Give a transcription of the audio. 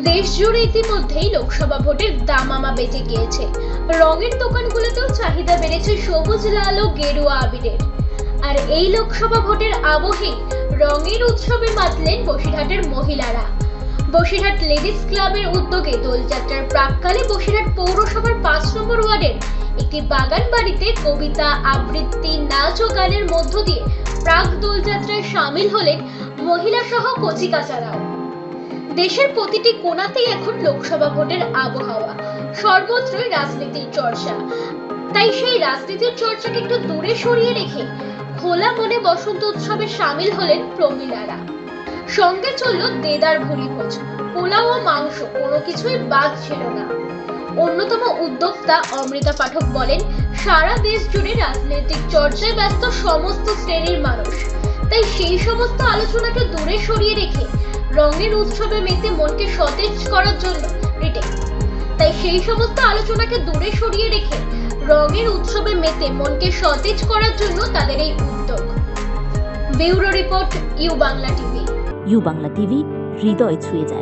দেশ জুড়ে ইতিমধ্যেই লোকসভা ভোটের দামামা বেজে গিয়েছে। রঙের দোকানগুলোতেও চাহিদা বেড়েছে সবুজ, লাল ও গেরুয়া আবিরের। আর এই লোকসভা ভোটের আবহে রঙের উৎসবে মাতলেন বসিরহাটের মহিলারা। বসিরহাট লেডিস ক্লাবের উদ্যোগে দোলযাত্রার প্রাককালে বসিরহাট পৌরসভার পাঁচ নম্বর ওয়ার্ডের একটি বাগান বাড়িতে কবিতা, আবৃত্তি, নাচ ও গানের মধ্য দিয়ে প্রাক দোলযাত্রায় সামিল হলেন মহিলা সহ কচিকাচারাও। দেশের প্রতিটি কোণাতেই এখন লোকসভা ভোটের আবহাওয়া। সর্বত্রই রাজনীতির চর্চা। তাই সেই রাজনীতির চর্চাকে একটু দূরে সরিয়ে রেখে খোলা মনে বসন্ত উৎসবে সামিল হলেন প্রমীলারা। সঙ্গে চলল দেদার ভুরি ভোজ। পোলাও ও মাংস, কোনো কিছুই বাদ ছিল না। অন্যতম উদ্যোক্তা অমৃতা পাঠক বলেন, সারা দেশ জুড়ে রাজনৈতিক চর্চায় ব্যস্ত সমস্ত শ্রেণির মানুষ। তাই সেই সমস্ত আলোচনাকে দূরে সরিয়ে রেখে রঙের উৎসবে মেতে মনকে সতেজ করার জন্য রিটেক তাই সেই সমস্ত আলোচনাকে দূরে সরিয়ে রেখে রঙের উৎসবে মেতে মনকে সতেজ করার জন্য তাদের এই উদ্যোগ। Bureau report, U Bangla TV. U Bangla TV, হৃদয় ছুঁয়ে যায়।